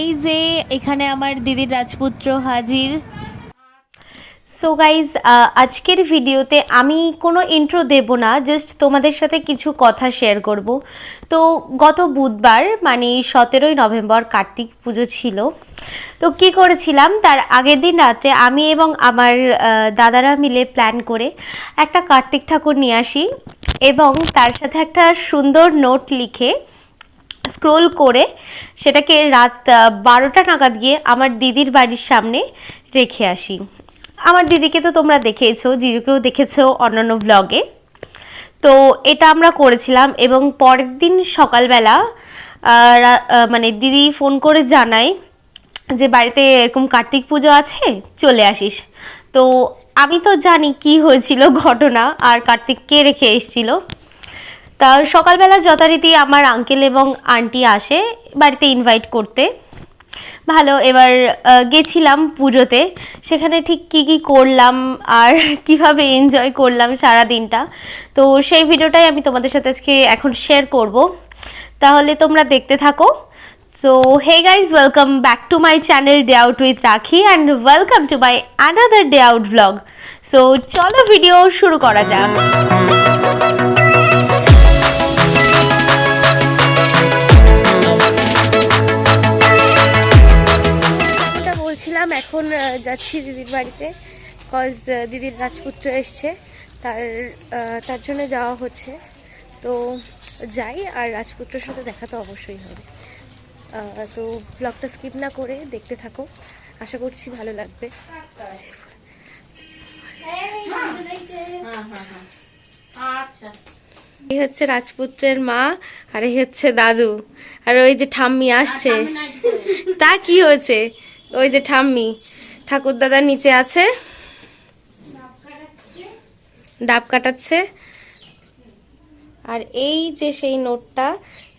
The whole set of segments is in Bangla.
এই যে এখানে আমার দিদির রাজপুত্র হাজির। সো গাইজ আজকের ভিডিওতে আমি কোনো ইন্ট্রো দেব না জাস্ট তোমাদের সাথে কিছু কথা শেয়ার করব। তো গত বুধবার মানে সতেরোই নভেম্বর কার্তিক পুজো ছিল। তো কি করেছিলাম, তার আগের দিন রাত্রে আমি এবং আমার দাদারা মিলে প্ল্যান করে একটা কার্তিক ঠাকুর নিয়ে আসি এবং তার সাথে একটা সুন্দর নোট লিখে স্ক্রোল করে সেটাকে রাত বারোটা নাগাদ গিয়ে আমার দিদির বাড়ির সামনে রেখে আসি। আমার দিদিকে তো তোমরা দেখেইছো জিজুকেও দেখেছ অন্যান্য ব্লগে তো এটা আমরা করেছিলাম এবং পরের দিন সকালবেলা মানে দিদি ফোন করে জানায় যে বাড়িতে এরকম কার্তিক পুজো আছে, চলে আসিস। তো আমি তো জানি কি হয়েছিল ঘটনা, আর কার্তিক কে রেখে এসেছিল। তা সকালবেলা যথারীতি আমার আঙ্কেল এবং আন্টি আসে বাড়িতে ইনভাইট করতে। ভালো, এবার গেছিলাম পুজোতে। সেখানে ঠিক কি কি করলাম আর কীভাবে এনজয় করলাম সারা দিনটা তো সেই ভিডিওটাই আমি তোমাদের সাথে আজকে এখন শেয়ার করব। তাহলে তোমরা দেখতে থাকো। So hey guys welcome back to my channel day out with Rakhi and welcome to my another day out blog so চলো ভিডিও শুরু করা যাক। এখন যাচ্ছি দিদির বাড়িতে কজ দিদির রাজপুত্র এসছে। তার তার জন্য যাওয়া হচ্ছে। তো যাই, আর রাজপুত্রের সাথে দেখা তো অবশ্যই হবে। তো ব্লগটা স্কিপ না করে দেখতে থাকো। আশা করছি ভালো লাগবে। এই হচ্ছে রাজপুত্রের মা, আর এই হচ্ছে দাদু। আর ওই যে ঠাম্মি আসছে। তা কি হয়েছে? ওই যে ঠাম্মি, ঠাকুর দাদা নিচে আছে। ডাব কাটাচ্ছে। আর এই যে সেই নোটটা,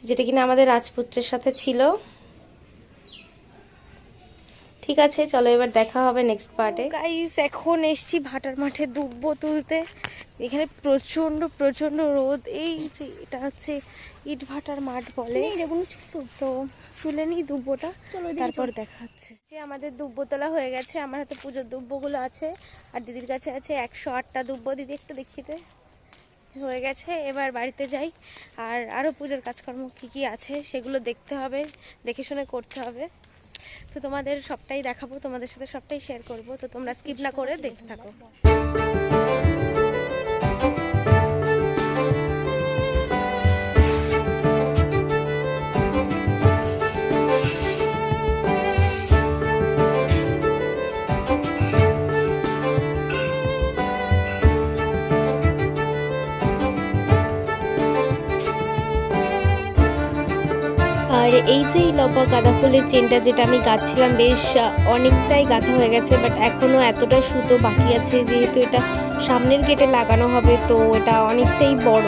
যেটা কিনা আমাদের রাজপুত্রের সাথে ছিল ঠিক আছে চলো এবার দেখা হবে নেক্সট পার্টে গাইস এখন এসছি ভাটার মাঠে দুব্বো তুলতে এখানে প্রচণ্ড প্রচণ্ড রোদ। এই যে এটা হচ্ছে ইট ভাটার মাঠ বলে। তো। তুলে নিই দুব্বোটা তারপর দেখা হচ্ছে। যে আমাদের দুব্বো তোলা হয়ে গেছে আমার হাতে পুজোর দুব্বোগুলো আছে আর দিদির কাছে আছে একশো আটটা দুব্বো দিদি একটু দেখিতে হয়ে গেছে এবার বাড়িতে যাই। আর আরও পুজোর কাজকর্ম কী কী আছে সেগুলো দেখতে হবে দেখে শুনে করতে হবে। তো তোমাদের সবটাই দেখাবো, তোমাদের সাথে সবটাই শেয়ার করব, তো তোমরা স্কিপ না করে দেখতে থাকো। এই যে এই লম্বা গাঁদা ফুলের চেনটা যেটা আমি গাচ্ছিলাম বেশ অনেকটাই গাঁথা হয়ে গেছে বাট এখনও এতটা সুতো বাকি আছে যেহেতু এটা সামনের গেটে লাগানো হবে, তো এটা অনেকটাই বড়।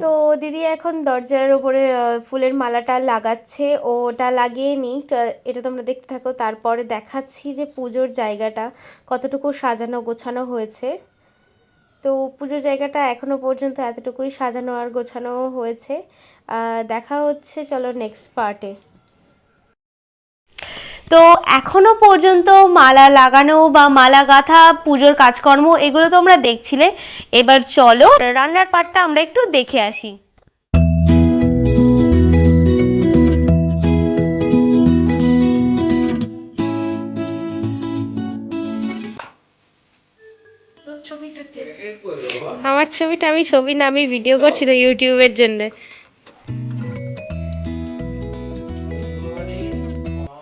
তো দিদি এখন দরজার ওপরে ফুলের মালাটা লাগাচ্ছে ও ওটা লাগিয়ে নিক এটা তোমরা দেখতে থাকো, তারপরে দেখাচ্ছি যে পুজোর জায়গাটা কতটুকু সাজানো গোছানো হয়েছে। তো পুজোর জায়গাটা এখনও পর্যন্ত এতটুকুই সাজানো আর গোছানো হয়েছে। দেখা হচ্ছে, চলো নেক্সট পার্টে তো এখনও পর্যন্ত মালা লাগানো বা মালা গাঁথা, পুজোর কাজকর্ম, এগুলো তো আমরা দেখছিলে। এবার চলো, রান্নার পার্টটা আমরা একটু দেখে আসি। আমার ছবিটা আমি ছবি না আমি ভিডিও করছি তো ইউটিউবের জন্য।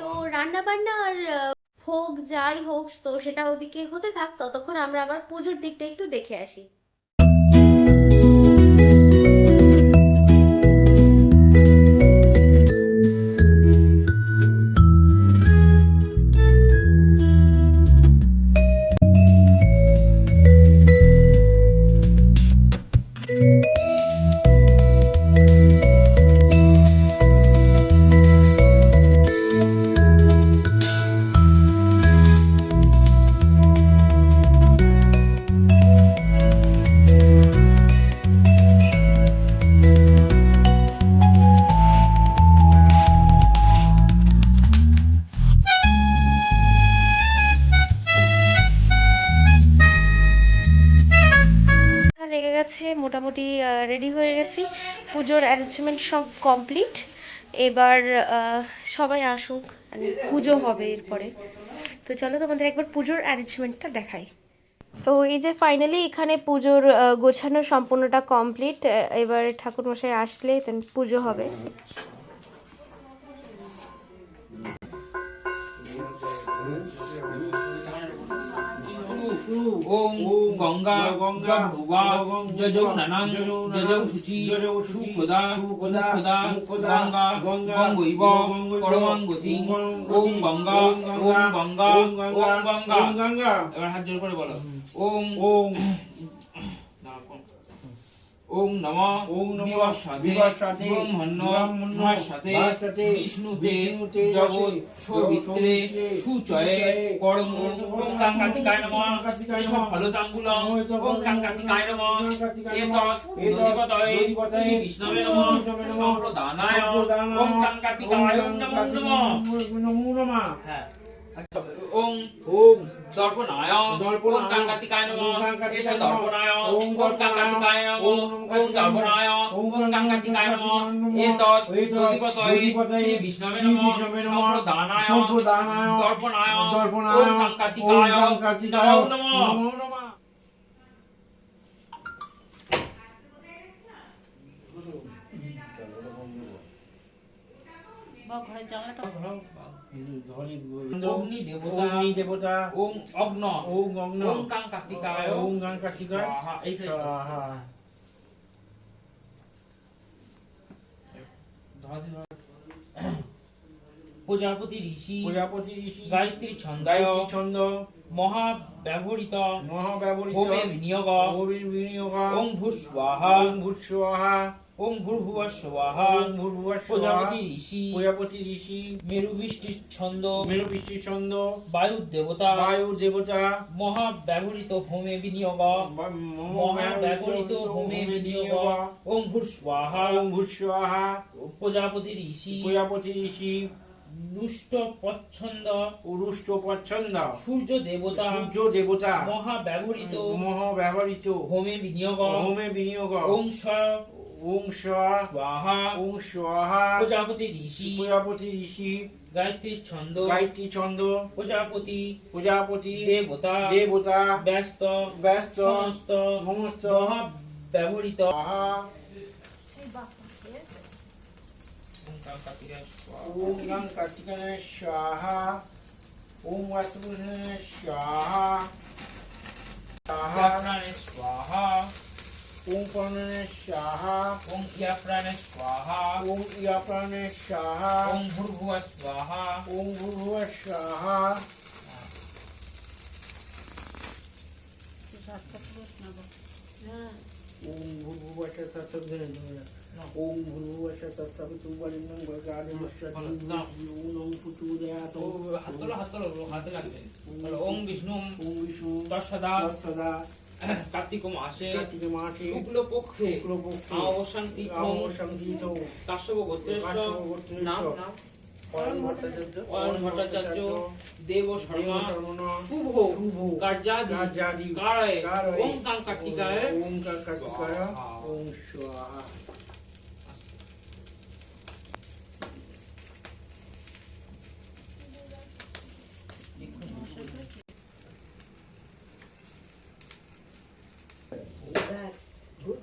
তো রান্না বান্না আর আহ, হোক যাই হোক তো সেটা ওদিকে হতে থাক ততক্ষণ আমরা আবার পুজোর দিকটা একটু দেখে আসি। গেছে, মোটামুটি রেডি হয়ে গেছি। পুজোর অ্যারেঞ্জমেন্ট সব কমপ্লিট এবার সবাই আসুক মানে পুজো হবে এরপরে। তো চলো তোমাদের একবার পুজোর অ্যারেঞ্জমেন্টটা দেখাই। তো এই যে ফাইনালি এখানে পুজোর গোছানো সম্পূর্ণটা কমপ্লিট এবার ঠাকুরমশাই আসলে পুজো হবে। ওম গঙ্গা মুখদা গঙ্গা গঙ্গা এবার হাত জোর করে বলো। ওম ওম ওম নম। ওম নম। বিবস্বাতে ব্রহ্মণ্য। বিষ্ণুতে জগৎ সবিত্রে সুচয়ে পরম ওম কাঙ্কাতিকায় নমঃ। এসব ফলতাম্বুলম। ওম কাঙ্কাতিকায় নমঃ। এতৎ দধিপতয়ে শ্রী বিষ্ণবে নমঃ। সম্প্রদানায় ওম কাঙ্কাতিকায় নমো। নমঃ। হ্যাঁ। ওম ওম দর্পণায় ওম কাঙ্কাতিকায় নমঃ। এষ দর্পণায় ওম কাঙ্কাতিকায় নমঃ। ওম দর্পণায় ওম কাঙ্কাতিকায় নমঃ। এতৎ দধিপতয়ে শ্রী বিষ্ণবে নমঃ। সম্প্রদানায় দর্পণায় ওম কাঙ্কাতিকায় নমো। নমঃ অগ্নি দেবতা অগ্নি দেবতা ওম অগ্ন ওম অগ্ন ওম কাঙ্কাতিকায় ওম গান কার্তিকা এই সাইড প্রজাপতি ঋষি প্রজাপতি ঋষি গায়ত্রী ছন্দ গায়ত্রী ছন্দ মহা ব্যবহৃত মহাব্যবহৃত হোমে বিনিয়োগ বিনিয়োগ ওম ভূস্বাহা ওম ভূস্বাহা ওম ওম প্রজাপতি ঋষি। প্রজাপতি ঋষি। মেরু বৃষ্টির ছন্দ। মেরু বৃষ্টির ছন্দ। বায়ু দেবতা বায়ু দেবতা মহা ব্যবহৃত হোমে বিনিয়োগ। মহা ব্যবহৃত হোমে বিনিয়োগ। ওম ভূস্বাহা ওম ভূস্বাহা প্রজাপতি ঋষি। প্রজাপতি ঋষি। দুষ্ট পচ্ছন্দ। উরুষ্ট পচ্ছন্দ। সূর্য দেবতা। সূর্য দেবতা। মহা ব্যবহৃত মহাব্যবহৃত। হোমে বিনিয়োগ। হোমে বিনিয়োগ। ওম ওং স্বাহা। ওং স্বাহা। প্রজাপতি ঋষি। প্রজাপতি ঋষি। গায়ত্রীর ছন্দ। গায়ত্রী ছন্দ। প্রজাপতি। প্রজাপতি। দেবতা। দেবতা। ব্যস্ত। ব্যস্ত। সমস্ত। সমস্ত। ব্যবহৃত। স্বাহা। ওং গাং কার্তিকায় স্বাহা। ওং বাস্তুভূষণে স্বাহা। স্বাহা। স্বাহা। ওং পর্ণনে স্বাহা ওম ইয়া প্রাণে স্বাহা ওং ইয়া প্রাণে স্বাহা ওম ভূর্ভুব স্বাহা ওং ভূর্ভুব স্বাহা ওং ভূর্ভুব তৎসবিতুর্বরেণ্যং ওং ভূর্ভুব তৎসবিতুর্বরেণ্যং ভর্গদেবস্য ওং প্রচোদয়াৎ ও হাত তোলো হাত তোলো হাতে কার্তিক মাসে কার্তিক মাসে শুক্ল পক্ষে শুক্লপক্ষে অবসান্তি অবসংগীত কাশ্যপ গোত্রেশ্ব কাশ্যপ গোত্রেশ্ব নাম নাম অয়ন ভট্টাচার্য দেব শর্মা শুভ কার্যাদি কার্যাদি কারয়ে ওম কাং কার্তিকায় ওম কার্তিকায় ওম স্বাহা।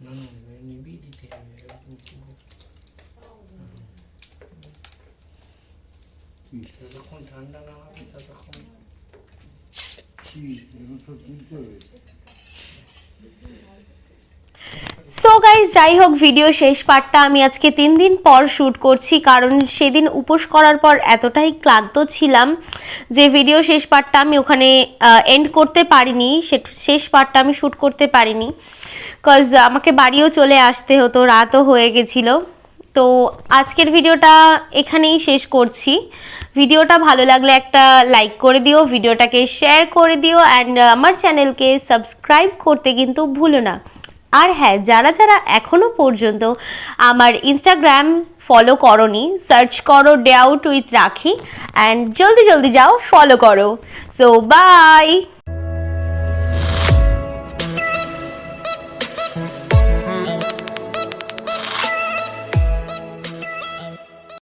না না নিবি দিতে হবে যতক্ষণ ঠান্ডা না হবে ততক্ষণ সো গাইজ যাই হোক ভিডিও শেষ পার্টটা আমি আজকে তিন দিন পর শ্যুট করছি, কারণ সেদিন উপোস করার পর এতটাই ক্লান্ত ছিলাম যে ভিডিও শেষ পার্টটা আমি ওখানে এন্ড করতে পারিনি শেষ পার্টটা আমি শ্যুট করতে পারিনি। কজ আমাকে বাড়িও চলে আসতে হতো, রাতও হয়ে গেছিল। তো আজকের ভিডিওটা এখানেই শেষ করছি। ভিডিওটা ভালো লাগলে একটা লাইক করে দিও, ভিডিওটাকে শেয়ার করে দিও অ্যান্ড আমার চ্যানেলকে সাবস্ক্রাইব করতে কিন্তু ভুলো না। আর হ্যাঁ যারা যারা এখনও পর্যন্ত আমার ইনস্টাগ্রাম ফলো করনি সার্চ করো day out with Rakhi and জলদি জলদি যাও ফলো করো। So by